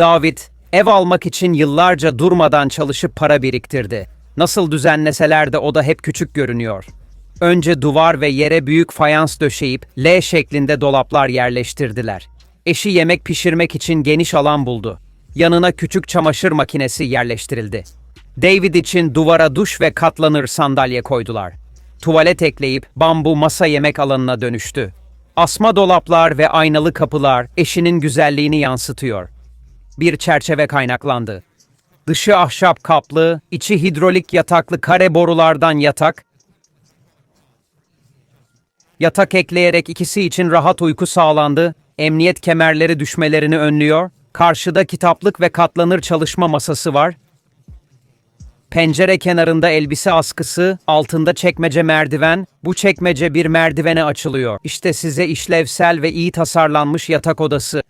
David, ev almak için yıllarca durmadan çalışıp para biriktirdi. Nasıl düzenleseler de oda hep küçük görünüyor. Önce duvar ve yere büyük fayans döşeyip L şeklinde dolaplar yerleştirdiler. Eşi yemek pişirmek için geniş alan buldu. Yanına küçük çamaşır makinesi yerleştirildi. David için duvara duş ve katlanır sandalye koydular. Tuvalet ekleyip bambu masa yemek alanına dönüştü. Asma dolaplar ve aynalı kapılar eşinin güzelliğini yansıtıyor. Bir çerçeve kaynaklandı. Dışı ahşap kaplı, içi hidrolik yataklı kare borulardan yatak, Yatak ekleyerek ikisi için rahat uyku sağlandı, emniyet kemerleri düşmelerini önlüyor, karşıda kitaplık ve katlanır çalışma masası var, Pencere kenarında elbise askısı, altında çekmece merdiven, bu çekmece bir merdivene açılıyor. İşte size işlevsel ve iyi tasarlanmış yatak odası.